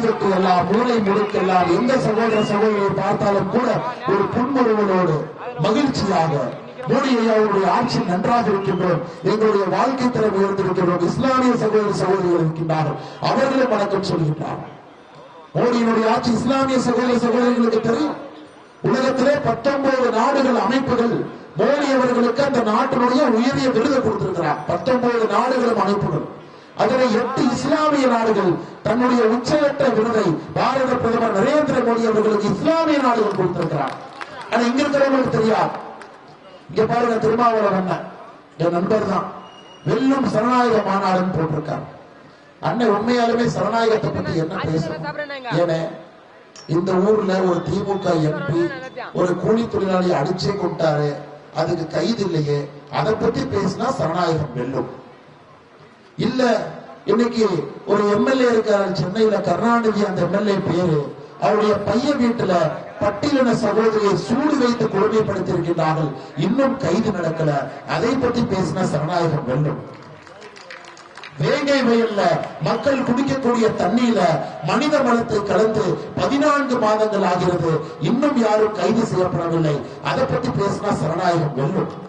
திசைகளுக்கு எல்லாம் மூளை முடுக்கெல்லாம் எந்த சகோதர சகோதரியை பார்த்தாலும் கூட ஒரு புன்முறுவலோடு மகிழ்ச்சியாக மோடி ஆட்சி நன்றாக இருக்கின்றோம். எங்களுடைய வாழ்க்கை தரம் உயர்ந்திருக்கின்றோம். இஸ்லாமிய சகோதர சகோதரிகள் இருக்கின்றார்கள். அவர்களும் வணக்கம் சொல்கின்றார்கள் மோடியினுடைய ஆட்சி இஸ்லாமிய சகோதர சகோதரிகளுக்கு தெரியும். உலகத்திலே பத்தொன்பது நாடுகள் அமைப்புகள் மோடி அவர்களுக்கு அந்த நாட்டினுடைய உயரிய விருது கொடுத்திருக்கிறார். பத்தொன்பது நாடுகளும் அமைப்புகள். அதில் எட்டு இஸ்லாமிய நாடுகள் தன்னுடைய உச்சகட்ட விருதை பாரத பிரதமர் நரேந்திர மோடி அவர்களுக்கு இஸ்லாமிய நாடுகள் கொடுத்திருக்கிறார். ஆனா இங்க இருக்கிறவங்களுக்கு தெரியாது. இங்க பாருங்க திருமாவளவன் அண்ணன். என் நண்பர் தான். வெல்லும் சரணாயக மாநாடுன்னு போட்டிருக்காங்க அண்ணன் உண்மையாலுமே சரணாயகத்தை பத்தி என்ன பேசணும் ஏனே இந்த ஊர்ல ஒரு திமுக எம்பி ஒரு கூலி தொழிலாளி அடிச்சே கொண்டாரு. அதுக்கு கைது இல்லையே. அதை பத்தி பேசினா சரணாயகம் வெல்லும். இல்ல இன்னைக்கு ஒரு எம்எல்ஏ இருக்காரு சென்னையில கருணாநிதி அந்த எம்எல்ஏ பேரு. அவருடைய பையன் வீட்டுல பட்டியலின சகோதரியை சூடு வைத்து கொடுமைப்படுத்தி இருக்கின்றார்கள் இன்னும் கைது நடக்கல. அதை பத்தி பேசின சரணாயகம் வெல்லும். வேங்கை வயல்ல மக்கள் குடிக்கக்கூடிய தண்ணீர்ல மனித மலத்தை கலந்து பதினான்கு மாதங்கள் ஆகிறது. இன்னும் யாரும் கைது செய்யப்படவில்லை. அதை பத்தி பேசினா சரணாயகம் வெல்லும்.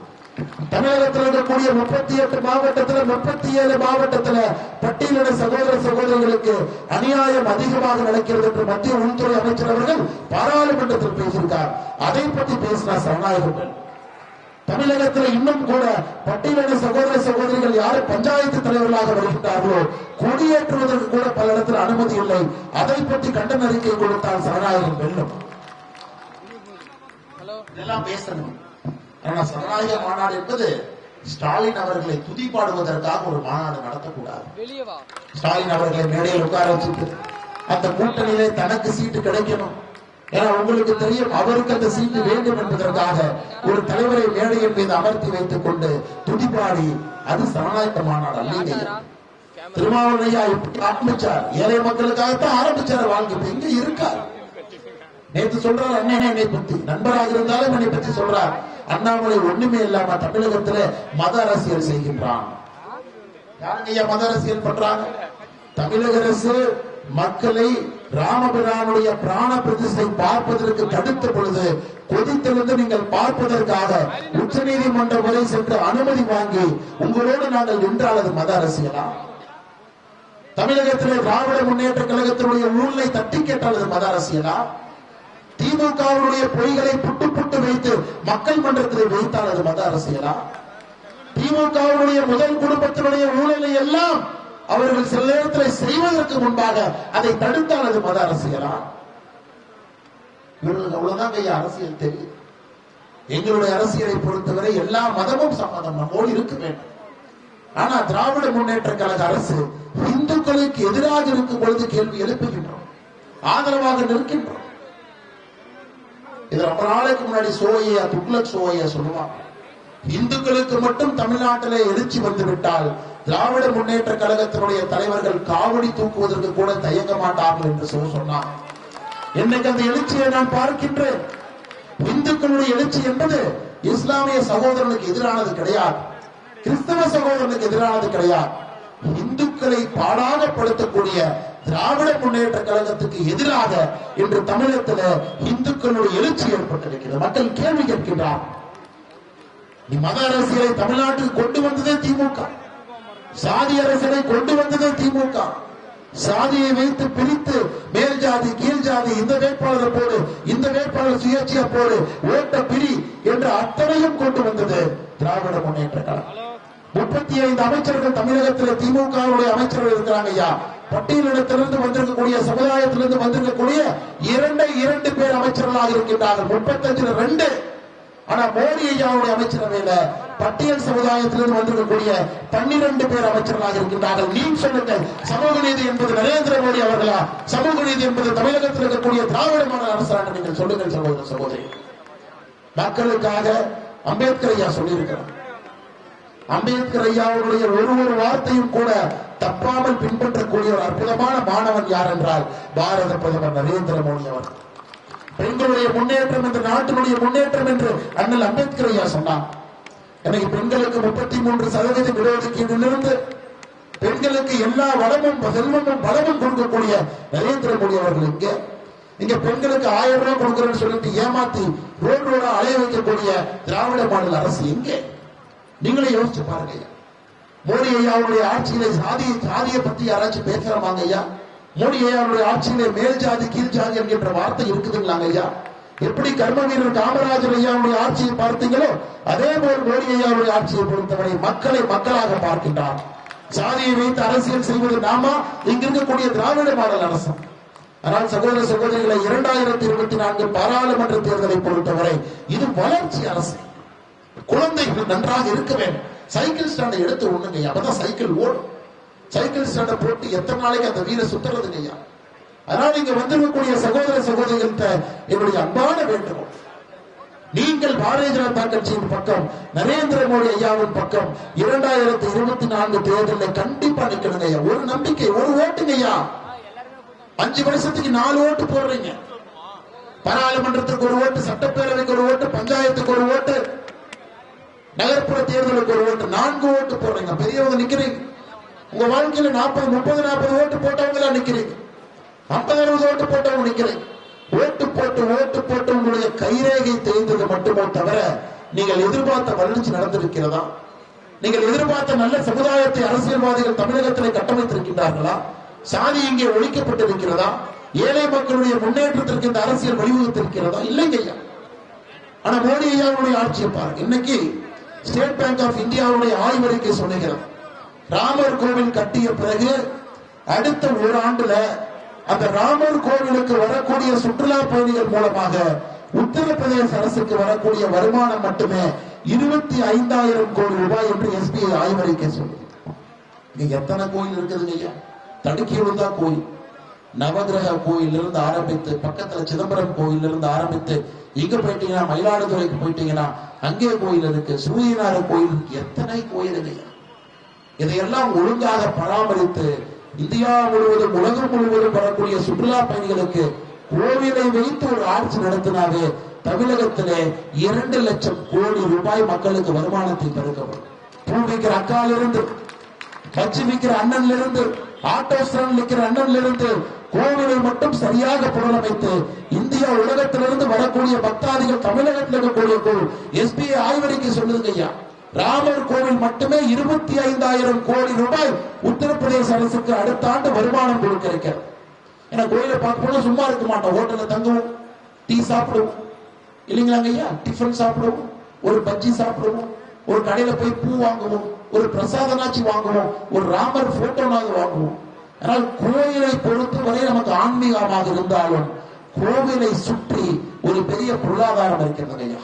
தமிழகத்தில் இருக்கக்கூடிய முப்பத்தி எட்டு மாவட்டத்துல முப்பத்தி ஏழு மாவட்டத்துல பட்டியலின சகோதர சகோதரிகளுக்கு அநியாயம் அதிகமாக நடக்கிறது என்று மத்திய உள்துறை அமைச்சர் அவர்கள் பாராளுமன்றத்தில் பேசியிருக்கார். அதை பற்றி பேசினார் சரணாயகன் தமிழகத்தில் இன்னும் கூட பட்டியலின சகோதர சகோதரிகள் யாரு பஞ்சாயத்து தலைவர்களாக வருகின்றார்களோ கொடியேற்றுவதற்கு கூட பல இடத்தில் அனுமதி இல்லை. அதை பற்றி கண்டன அறிக்கை கொடுத்தால் சரணாயகம் வெல்லும். இதெல்லாம் பேசணும் ஆனா சரணாயக மாநாடு என்பது ஸ்டாலின் அவர்களை துதிப்பாடுவதற்காக ஒரு மாநாடு நடத்தக்கூடாது. ஸ்டாலின் அவர்களை மேடையில் உட்கார வச்சுட்டு அந்த கூட்டணியிலே தனக்கு சீட்டு கிடைக்கணும். ஏன்னா உங்களுக்கு தெரியும் அவருக்கு அந்த சீட்டு வேண்டும் என்பதற்காக ஒரு தலைவரை மேடையின் மீது அமர்த்தி வைத்துக் கொண்டு துதிப்பாடி அது சரணாயத்த மாநாடு அல்லீங்க ஐயா இப்படி ஆரம்பிச்சார். ஏழை மக்களுக்காகத்தான் ஆரம்பிச்சார் வாழ்க்கை எங்க இருக்கார்? நேத்து சொல்றார் அண்ணன் என்னை பத்தி. நண்பராக இருந்தாலும் என்னை பத்தி சொல்றார். அண்ணாமலை ஒண்ணுமே இல்லாம தமிழகத்துல மத அரசியல் செய்கின்றான். யாருங்க மத அரசியல் பண்றாங்க? தமிழக அரசு மக்களை ராமபிரானுடைய பிராண பிரதிஷ்டை பார்ப்பதற்கு தடுத்த பொழுது கொதித்தெழுந்து நீங்கள் பார்ப்பதற்காக உச்ச நீதிமன்றம் வரை சென்று அனுமதி வாங்கி உங்களோடு நாங்கள் நின்றால் அது மத அரசியலா? தமிழகத்திலே திராவிட முன்னேற்ற கழகத்தினுடைய ஊழலை தட்டி கேட்டால் அது மத அரசியலா? திமுகவுடைய பொய்களை புட்டு புட்டு வைத்து மக்கள் மன்றத்திலே வைத்தால் அது மத அரசியலா? திமுகவுடைய முதல் குடும்பத்தினுடைய ஊழலை எல்லாம் அவர்கள் சில நேரத்தில் செய்வதற்கு முன்பாக அதை தடுத்தால் அது மத அரசியலா? இவர்களுக்கு அவ்வளவுதான் ஐயா அரசியல் தெரியும். எங்களுடைய அரசியலை பொறுத்தவரை எல்லா மதமும் சம்மதம் நம்மோடு இருக்க வேண்டும் ஆனா திராவிட முன்னேற்ற கழக அரசு இந்துக்களுக்கு எதிராக இருக்கும் பொழுது கேள்வி எழுப்புகின்றோம். ஆதரவாக நிற்கின்றோம். இது ரொம்ப நாளைக்கு முன்னாடி சோவையா துக்ளக் சோவையா சொல்லுவான் இந்துக்களுக்கு மட்டும் தமிழ்நாட்டிலே எழுச்சி வந்து விட்டால் திராவிட முன்னேற்ற கழகத்தினுடைய தலைவர்கள் காவடி தூக்குவதற்கு கூட தயங்க மாட்டார்கள் என்று சொல்ல சொன்னார் இன்னைக்கு அந்த எழுச்சியை நான் பார்க்கின்றேன். இந்துக்களுடைய எழுச்சி என்பது இஸ்லாமிய சகோதரனுக்கு எதிரானது கிடையாது. கிறிஸ்தவ சகோதரனுக்கு எதிரானது கிடையாது. இந்துக்களை பாடாகப்படுத்தக்கூடிய திராவிட முன்னேற்ற கழகத்துக்கு எதிராக இன்று தமிழகத்தில் இந்துக்களுடைய எழுச்சி ஏற்பட்டிருக்கிறது. மக்கள் கேள்வி கேட்கின்றார். நீ மத அரசியலை தமிழ்நாட்டுக்கு கொண்டு வந்ததே திமுக. சாதி அரசியலை கொண்டு வந்ததே திமுக. சாதியை வைத்து பிரித்து மேல் ஜாதி கீழ் ஜாதி இந்த வேட்பாளரை போடு இந்த வேட்பாளர் சுயேட்சையா போடு ஓட்ட பிரி என்று அத்தனையும் கொண்டு வந்தது திராவிட முன்னேற்ற கழகம். முப்பத்தி ஐந்து அமைச்சர்கள் தமிழகத்தில் திமுகவுடைய அமைச்சர்கள் இருக்கிறாங்க ஐயா. பட்டியலிடத்திலிருந்து வந்திருக்கக்கூடிய சமுதாயத்திலிருந்து வந்திருக்கக்கூடிய இரண்டு இரண்டு பேர் அமைச்சர்களாக இருக்கின்றார்கள். முப்பத்தஞ்சுல ரெண்டு. ஆனா மோடி ஐயாவுடைய அமைச்சரவையில பட்டியல் சமுதாயத்திலிருந்து வந்திருக்கக்கூடிய பன்னிரண்டு பேர் அமைச்சர்களாக இருக்கின்றார்கள். நீ சொல்லுங்கள் சமூக நீதி என்பது நரேந்திர மோடி அவர்களா? சமூக நீதி என்பது தமிழகத்தில் இருக்கக்கூடிய திராவிட மாநில அரசா நீங்கள் சொல்லுங்கள் சகோதர சகோதரி. மக்களுக்காக அம்பேத்கர் ஐயா சொல்லியிருக்கிறார். அம்பேத்கர் ஐயாவுடைய ஒரு ஒரு வார்த்தையும் கூட தப்பாமல் பின்பற்றக்கூடிய ஒரு அற்புதமான மாணவன் யார் என்றால் பாரத பிரதமர் நரேந்திர மோடி அவர்கள் பெண்களுடைய முன்னேற்றம் என்று நாட்டினுடைய முன்னேற்றம் என்று அண்ணல் அம்பேத்கர் ஐயா சொன்னார். எனக்கு பெண்களுக்கு முப்பத்தி மூன்று சதவீதம் இடஒதுக்கீடிலிருந்து பெண்களுக்கு எல்லா வளமும் செல்வமும் பலமும் கொடுக்கக்கூடிய நரேந்திர மோடி அவர்கள் இங்க இங்க பெண்களுக்கு ஆயிரம் ரூபாய் கொடுக்கறேன்னு சொல்லிட்டு ஏமாத்தி ரோடு ரோடா அலைய வைக்கக்கூடிய திராவிட மாநில அரசு எங்கே? நீங்களே யோசிச்சு பாருங்க ஐயா. மோடி ஐயாவுடைய ஆட்சியிலே சாதி சாதியை பத்தி யாராச்சும் பேசுறாங்க ஐயா மோடி ஐயாவுடைய ஆட்சியிலே மேல் ஜாதி கீழ் ஜாதி என்கின்ற வார்த்தை இருக்குதுங்களாங்க ஐயா எப்படி கர்ம வீரர் காமராஜர் ஐயாவுடைய ஆட்சியை பார்த்தீங்களோ அதே போல் மோடி ஐயாவுடைய ஆட்சியை பொறுத்தவரை மக்களை மக்களாக பார்க்கின்றார். சாதியை வைத்து அரசியல் செய்வது நாமா இங்க இருக்கக்கூடிய திராவிட மாடல் அரசு. ஆனால் சகோதர சகோதரிகளை இரண்டாயிரத்தி இருபத்தி நான்கு பாராளுமன்ற தேர்தலை பொறுத்தவரை இது வளர்ச்சி அரசு. குழந்தைகள் நன்றாக இருக்க வேண்டும். சைக்கிள் ஸ்டாண்டை எடுத்து ஒண்ணுங்க அப்பதான் சைக்கிள் ஓடும். சைக்கிள் ஸ்டாண்டை போட்டு எத்தனை நாளைக்கு அந்த வீர சுத்துறதுங்க ஐயா அதனால இங்க வந்திருக்கக்கூடிய சகோதர சகோதரிகள்கிட்ட என்னுடைய அன்பான வேண்டுகோள். நீங்கள் பாரதிய ஜனதா கட்சியின் பக்கம் நரேந்திர மோடி ஐயாவின் பக்கம் இரண்டாயிரத்தி இருபத்தி நான்கு தேர்தலில் கண்டிப்பா நிக்கணுங்க ஐயா. ஒரு நம்பிக்கை ஒரு ஓட்டுங்க ஐயா. அஞ்சு வருஷத்துக்கு நாலு ஓட்டு போடுறீங்க. பாராளுமன்றத்துக்கு ஒரு ஓட்டு சட்டப்பேரவைக்கு ஒரு ஓட்டு பஞ்சாயத்துக்கு ஒரு தேர்தலுக்கு ஒரு ஓட்டு நான்கு ஓட்டு போடுறீங்க பெரியவங்க நிக்கிறீங்க. உங்க வாழ்க்கையில நாற்பது முப்பது நாற்பது ஓட்டு போட்டவங்களா நிக்கிறீங்க. ஐம்பது அறுபது ஓட்டு போட்டவங்க நிக்கிறீங்க. ஓட்டு போட்டு ஓட்டு போட்டு உங்களுடைய கைரேகை தெரிந்தது மட்டுமே தவிர நீங்கள் எதிர்பார்த்த வளர்ச்சி நடந்திருக்கிறதா? நீங்கள் எதிர்பார்த்த நல்ல சமுதாயத்தை அரசியல்வாதிகள் தமிழகத்தில் கட்டமைத்திருக்கின்றார்களா? சாதி இங்கே ஒழிக்கப்பட்டிருக்கிறதா? ஏழை மக்களுடைய முன்னேற்றத்திற்கு இந்த அரசியல் வழிவகுத்திருக்கிறதா? இல்லைங்க ஐயா. ஆனா மோடி ஐயாவுடைய ஆட்சியை பாருங்க. இன்னைக்கு ஸ்டேட் பேங்க் ஆஃப் இந்தியாவுடைய ஆய்வறிக்கை சொல்லுகிறது. ராமர் கோவில் கட்டிய பிறகு அடுத்த ஒரு ஆண்டுல அந்த ராமர் கோவிலுக்கு வரக்கூடிய சுற்றுலா பயணிகள் மூலமாக உத்தரப்பிரதேச அரசுக்கு வரக்கூடிய வருமானம் மட்டுமே இருபத்தி ஐந்தாயிரம் கோடி ரூபாய் என்று எஸ்பிஐ ஆய்வறிக்கை சொல்லுது. எத்தனை கோயில் இருக்குதுங்க ஐயா? தடுக்கி விழுந்தா கோயில். நவகிரக கோயிலிருந்து ஆரம்பித்து பக்கத்துல சிதம்பரம் கோயிலிருந்து ஆரம்பித்து இங்க போயிட்டீங்கன்னா மயிலாடுதுறைக்கு போயிட்டீங்கன்னா அங்கே கோயில் இருக்கு சூரியனார கோயில் எத்தனை கோயிலுங்க? இல்லையா இதையெல்லாம் ஒழுங்காக பராமரித்து இந்தியா முழுவதும் உலகம் முழுவதும் வரக்கூடிய சுற்றுலா பயணிகளுக்கு கோவிலை வைத்து ஒரு ஆட்சி நடத்தினாவே தமிழகத்திலே இரண்டு லட்சம் கோடி ரூபாய் மக்களுக்கு வருமானத்தை பெருக்கப்படும் பூ விற்கிற அக்காலிருந்து கட்சி விற்கிற அண்ணன்ல இருந்து ஆட்டோ ஸ்டாண்ட் நிற்கிற அண்ணன்ல கோவிலை மட்டும் சரியாக புனரமைத்து இந்தியா உலகத்திலிருந்து வரக்கூடிய பக்தாதிகள் தமிழகத்தில் இருக்கக்கூடிய எஸ்பிஐ ஆய்வறிக்கை சொல்லுதுங்க ஐயா. ராமர் கோவில் மட்டுமே இருபத்தி ஐந்தாயிரம் கோடி ரூபாய் உத்தரப்பிரதேச அரசுக்கு அடுத்த ஆண்டு வருமானம் கொடுக்க இருக்கிறது ஏன்னா கோயிலை பார்க்கும்போது சும்மா இருக்க மாட்டோம். ஹோட்டல்ல தங்குவோம் டீ சாப்பிடுவோம். இல்லைங்களாங்க ஐயா? டிஃபன் சாப்பிடுவோம் ஒரு பஜ்ஜி சாப்பிடுவோம் ஒரு கடையில போய் பூ வாங்குவோம். ஒரு பிரசாதனாச்சு வாங்குவோம் ஒரு ராமர் போட்டோனாவது வாங்குவோம். ஆனால் கோயிலை பொறுத்து வரை நமக்கு ஆன்மீகமாக இருந்தாலும் கோவிலை சுற்றி ஒரு பெரிய பொருளாதாரம் இருக்கிறது ஐயா.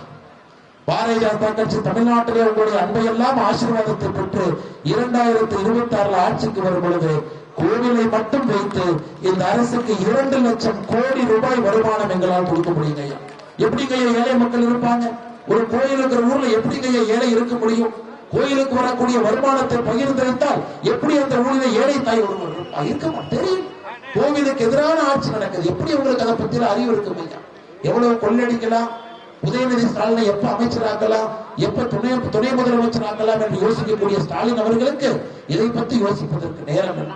பாரதிய ஜனதா கட்சி தமிழ்நாட்டிலே உங்களுடைய அன்பையெல்லாம் ஆசீர்வாதத்தை பெற்று இரண்டாயிரத்தி இருபத்தி ஆறுல ஆட்சிக்கு வரும் பொழுது கோவிலை மட்டும் வைத்து இந்த அரசுக்கு இரண்டு லட்சம் கோடி ரூபாய் வருமானம் எங்களால் கொடுக்க முடியுங்க ஐயா. எப்படிங்க ஏழை மக்கள் இருப்பாங்க? ஒரு கோயில் இருக்கிற ஊர்ல எப்படிங்க ஏழை இருக்க முடியும்? கோயிலுக்கு வரக்கூடிய வருமானத்தை பகிர்ந்தளித்தால் எப்படி அந்த ஊரில் ஏழை தாய் ஒருவர் இருப்பா? இருக்க மாட்டேன். தெரியும் கோவிலுக்கு எதிரான ஆட்சி நடக்குது. எப்படி உங்களுக்கு அதை பத்தியில அறிவு இருக்கும் ஐயா? எவ்வளவு கொள்ளடிக்கலாம்? உதயநிதி ஸ்டாலினை எப்ப அமைச்சராக்கலாம்? எப்ப துணை துணை முதலமைச்சராக்கலாம் என்று யோசிக்கக்கூடிய ஸ்டாலின் அவர்களுக்கு இதை பற்றி யோசிப்பதற்கு நேரம் என்ன